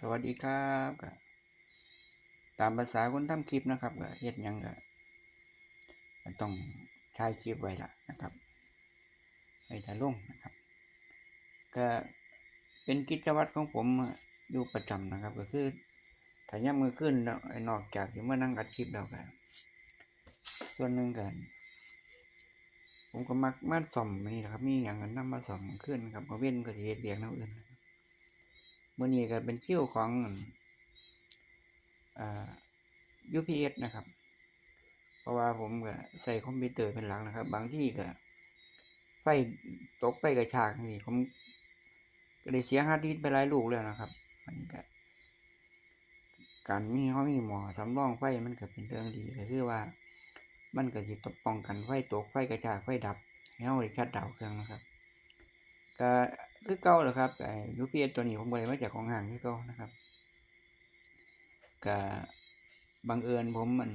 สวัสดีครับก็ตามภาษาคนทำคลิปนะครับก็เฮ็ดยังก็ต้องถ่ายคลิปไว้ล่ะนะครับไว้ถ่ายลงนะครับ ก็เป็นกิจวัตรของผมอยู่ประจำนะครับ ก็คือถ้าย่ำมือขึ้นแล้วไอ้นอกจากที่เมานั่งอัดคลิปแล้วก็ส่วนหนึ่งกันผมก็มักมาส่อมนี่นะครับ มีอย่างนั้นนำมาส่อมขึ้นครับก็เว้นก็สิเฮ็ดเบียกแนวอื่น มื่อนี้ก็เป็นคิวของอ่า UPS นะครับ เพราะว่าผมก็ใส่คอมพิวเตอร์เป็นหลักนะครับ บางที่ก็ไฟตกไฟกระชากนี่ผมก็ได้เสียฮาร์ดดิสไปหลายลูกแล้วนะครับมันก็การมีเขามีหมอสำรองไฟมันก็เป็นเรื่องดีก็คือว่า มันก็จะป้องกันไฟตกไฟกระชากไฟดับให้เราได้ชัดดาวเครื่องนะครับ ก็ คือเก่าแหละครับไอ้ UPS ตัวนี้ผมบ่ได้มาจากของห้างคือเก่านะครับก็บังเอิญผมมัน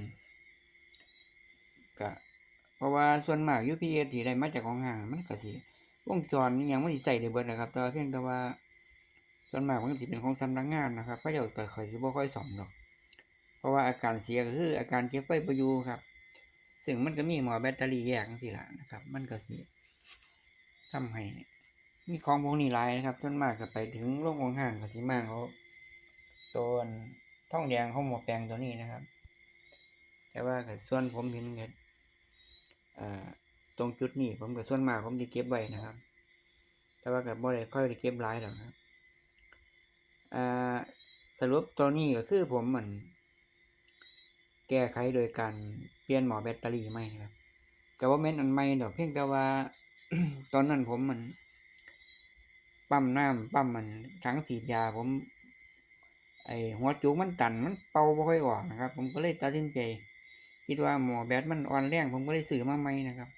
ก็เพราะว่าส่วนมาก UPS ที่ได้มาจากของห้างมันก็สิวงจรนี่ยังบ่สิใช้ได้เบิดนะครับ แต่เพียงแต่ว่าส่วนมากมันสิเป็นของสำนักงานนะครับเขาเจ้าก็ค่อยสิบ่ค่อยซ่อมดอก เพราะว่าอาการเสียก็คืออาการเก็บไฟบ่อยู่ครับ ซึ่งมันก็มีหมอแบตเตอรี่แยกจังซี่ละนะครับ มันก็สิทำให้ มีของพวกนี้หลายนะครับส่วนมากก็ไปถึงโรงของห้างก็สิมาเขาตัวท่องแดงเขาหมอแปลงตัวนี้นะครับ แต่ว่าก็ส่วนผมเห็นก็เอ่อตรงจุดนี้ผมก็ส่วนมากผมสิเก็บไว้นะครับ แต่ว่าก็บ่ได้ค่อยได้เก็บหลายดอกครับสรุปตัวนี้ก็คือผมเหมันแก้ไขโดยการเปลี่ยนหมอแบตเตอรี่ใหม่ครับก็บ่แม่นอันใหม่ดอกเพียงแต่ว่าตอนนั้นผมมัน ปั๊มน้ำปั๊มมันถังฉีดยาผม ไอหัวจุกมันตันมันเป่าบ่ค่อยออกนะครับ ผมก็เลยตัดสินใจ คิดว่าหมอแบตมันอ่อนแรงผมก็เลยซื้อมาใหม่นะครับ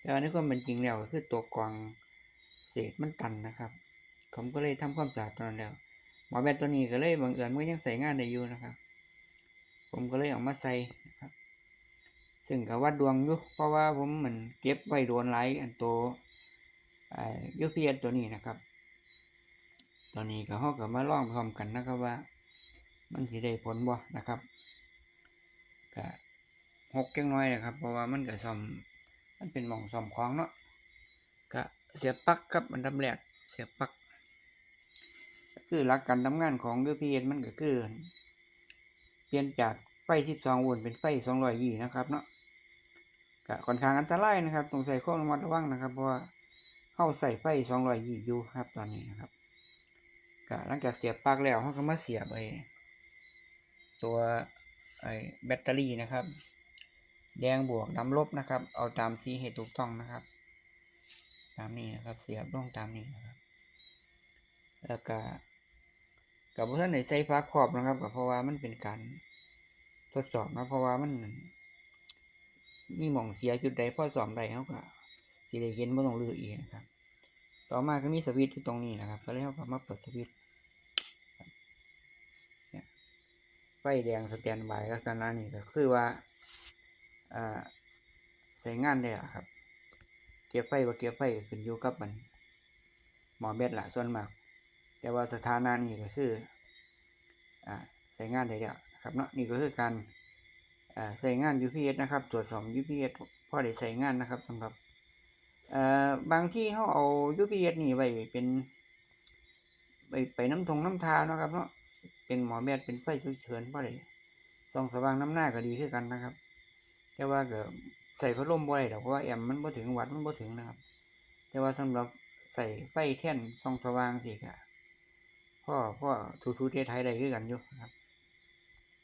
แต่อันนี้ก็เป็นจริงแล้วคือตัวกรองเศษมันตันนะครับ ผมก็เลยทำความสะอาดตอนแล้วหมอแบตตัวนี้ก็เลยบังเอิญมันยังใส่งานได้อยู่นะครับ ผมก็เลยเอามาใส่นะครับซึ่งก็วัดดวงอยู่เพราะว่าผมเหมือนเก็บไว้โดนหลายอันตัวยูพีเอตัวนี้นะครับ อนนี้ก็เขาก็มาลองพร้อมกันนะครับว่า มันสิได้ผลบ่นะครับก็หกจังน้อยนะครับ เพราะว่ามันก็ซ่อมมันเป็นหม่องซ่อมของเนาะก็เสียบปลั๊กครับอันดับแรกเสียบปลั๊กก็คือหลักการทำงานของ UPS มันก็คือ เปลี่ยนจากไฟ12โวลต์เป็นไฟ220นะครับเนาะก็ค่อนข้างอันตรายนะครับต้องใส่ข้อระมัดระวังนะครับ เพราะว่าเข้าใส่ไฟสองร้อยยี่อยู่ครับตอนนี้นะครับ ก็หลังจากเสียบปลั๊กแล้วเขาก็มาเสียบไอ้ตัวไอ้แบตเตอรี่นะครับ แดงบวกดำลบนะครับ เอาตามสีเหตุถูกต้องนะครับ ตามนี้นะครับเสียบลงตามนี้นะครับ แล้วก็กับท่านไหนใส่ฟ้าครอบนะครับก็เพราะว่ามันเป็นการทดสอบนะเพราะว่ามันมีหม่องเสียจุดใดพ่อสอมใดเขาก็สิได้เห็นบ่ต้องลืออีกนะครับ ต่อมาก็มีสวิตช์ที่ตรงนี้นะครับก็เลยเอากลับมาเปิดสวิตช์เนี่ยไฟ แดงสแตนบายลักษณะนี้ก็คือว่าใช้งานได้ละครับ เก็บไฟบ่เก็บไฟขึ้นอยู่กับมันหมอแบตละส่วนมาก แต่ว่าสถานะนี้ก็คืออใช้งานได้แล้วครับเนาะนี่ก็คือการอ่าใช้งาน UPS นะครับ ตรวจสอบ UPS พอได้ใช้งานนะครับสำหรับบางที่เขาเอา UPS นี่ไว้เป็นไปไปน้ำทงน้ำทาเนาะครับเนาะ เป็นหมอแม่เป็นไฟฉุกเฉินเพราะอะไรส่องสว่างน้ำหน้าก็ดีขึ้นกันนะครับ แต่ว่าก็ใส่พัดลมบ่ได้ดอกเพราะว่าแอมมันบ่ถึงวัดมันบ่ถึงนะครับ แต่ว่าสำหรับใส่ไฟแท่นส่องสว่างสิก็พ่อพ่อทูทูเทไทยได้ขึ้นกันอยู่ครับ